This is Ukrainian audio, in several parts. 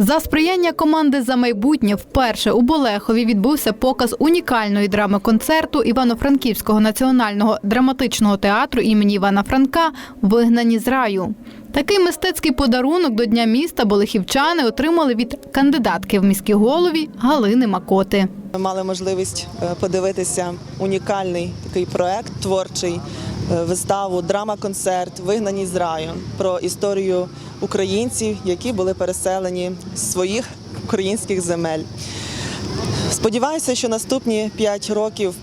За сприяння команди за майбутнє вперше у Болехові відбувся показ унікальної драми концерту Івано-Франківського національного драматичного театру імені Івана Франка Вигнані з раю. Такий мистецький подарунок до Дня міста болехівчани отримали від кандидатки в міські голові Галини Макоти. Ми мали можливість е, подивитися унікальний такий проект творчий, е, виставу, драма-концерт Вигнані з раю про історію українців, які були переселені з своїх українських земель. Сподіваюся, що наступні 5 років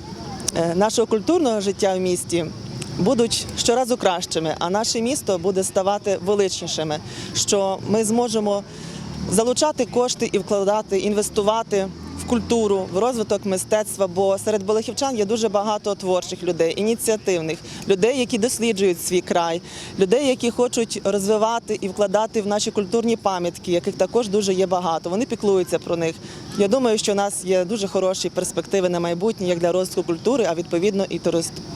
е, нашого культурного життя в місті будуть щоразу кращими, а наше місто буде ставати величнішими, що ми зможемо залучати кошти і вкладати, інвестувати культуру, в розвиток мистецтва. Бо серед балахівчан є дуже багато творчих людей, ініціативних людей, які досліджують свій край, людей, які хочуть розвивати і вкладати в наші культурні пам'ятки, яких також дуже є багато. Вони піклуються про них. Я думаю, що у нас є дуже хороші перспективи на майбутнє як для розвитку культури, а відповідно і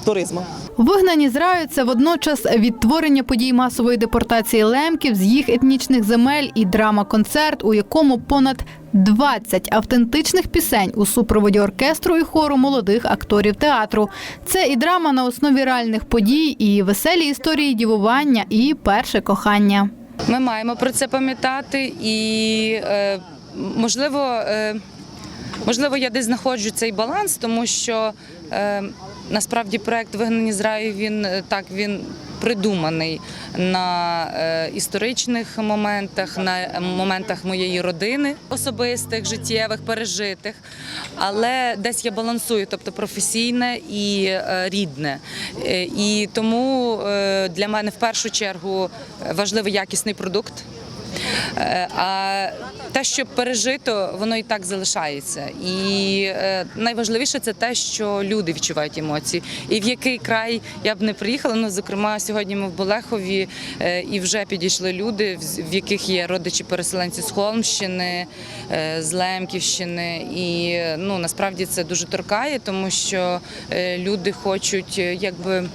туризму. Вигнані з раю це водночас відтворення подій масової депортації лемків з їх етнічних земель і драма-концерт, у якому понад 20 автентичних пісень у супроводі оркестру і хору молодих акторів театру. Це і драма на основі реальних подій, і веселі історії дівування, і перше кохання. Ми маємо про це пам'ятати і е, можливо, е, можливо, я десь знаходжу цей баланс, тому що е, насправді проект Вигнані з раю він е, так він. Придуманий на історичних моментах, на моментах моєї родини, особистих, життєвих, пережитих, але десь я балансую, тобто професійне і рідне. І тому для мене в першу чергу важливий якісний продукт. Е, А те, що пережито, воно і так залишається. І е, найважливіше це те, що люди відчувають емоції. І в який край я б не приїхала. Ну, зокрема, сьогодні ми в Болехові е, і вже підійшли люди, в- яких є родичі переселенці з Холмщини, з Лемківщини. І ну насправді це дуже торкає, тому що люди хочуть якби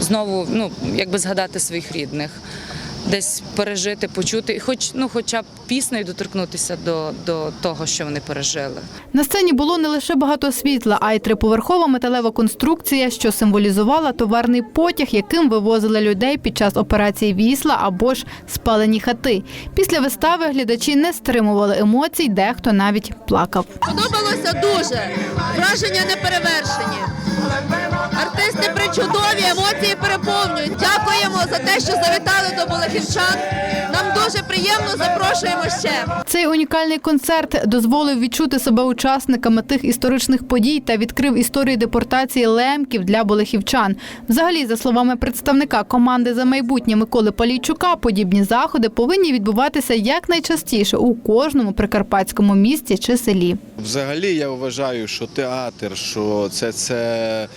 знову ну якби згадати своїх рідних. Десь пережити, почути, і хоч ну, хоча б піснею доторкнутися до, до того, що вони пережили. На сцені було не лише багато світла, а й триповерхова металева конструкція, що символізувала товарний потяг, яким вивозили людей під час операції Вісла або ж спалені хати. Після вистави глядачі не стримували емоцій, дехто навіть плакав. Подобалося дуже. Враження не перевершені. Артисти причудові, емоції переповнюють. За те, що завітали до Болехівчан. Нам дуже приємно, запрошуємо ще. Цей унікальний концерт дозволив відчути себе учасниками тих історичних подій та відкрив історії депортації лемків для болехівчан. Взагалі, за словами представника команди за майбутнє Миколи Палійчука, подібні заходи повинні відбуватися якнайчастіше у кожному прикарпатському місті чи селі. Взагалі я вважаю, що театр, що це, це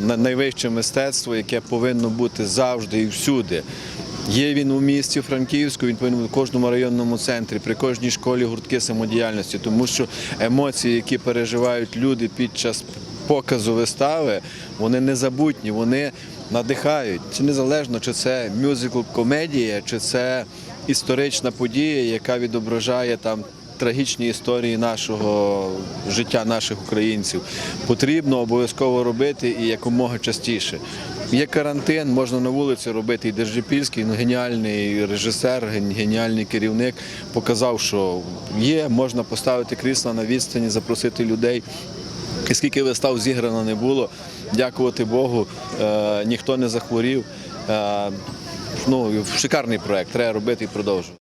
найвище мистецтво, яке повинно бути завжди і всюди. Є він у місті Франківську, він повинен бути в кожному районному центрі, при кожній школі гуртки самодіяльності, тому що емоції, які переживають люди під час показу вистави, вони незабутні, вони надихають. Це незалежно, чи це мюзикл комедія, чи це історична подія, яка відображає там трагічні історії нашого життя, наших українців. Потрібно обов'язково робити і якомога частіше. Є карантин, можна на вулиці робити. І Держипільський, ну, геніальний режисер, геніальний керівник показав, що є, можна поставити крісла на відстані, запросити людей. І скільки вистав зіграно не було, дякувати Богу, е, ніхто не захворів. Е, ну, шикарний проект, треба робити і продовжувати.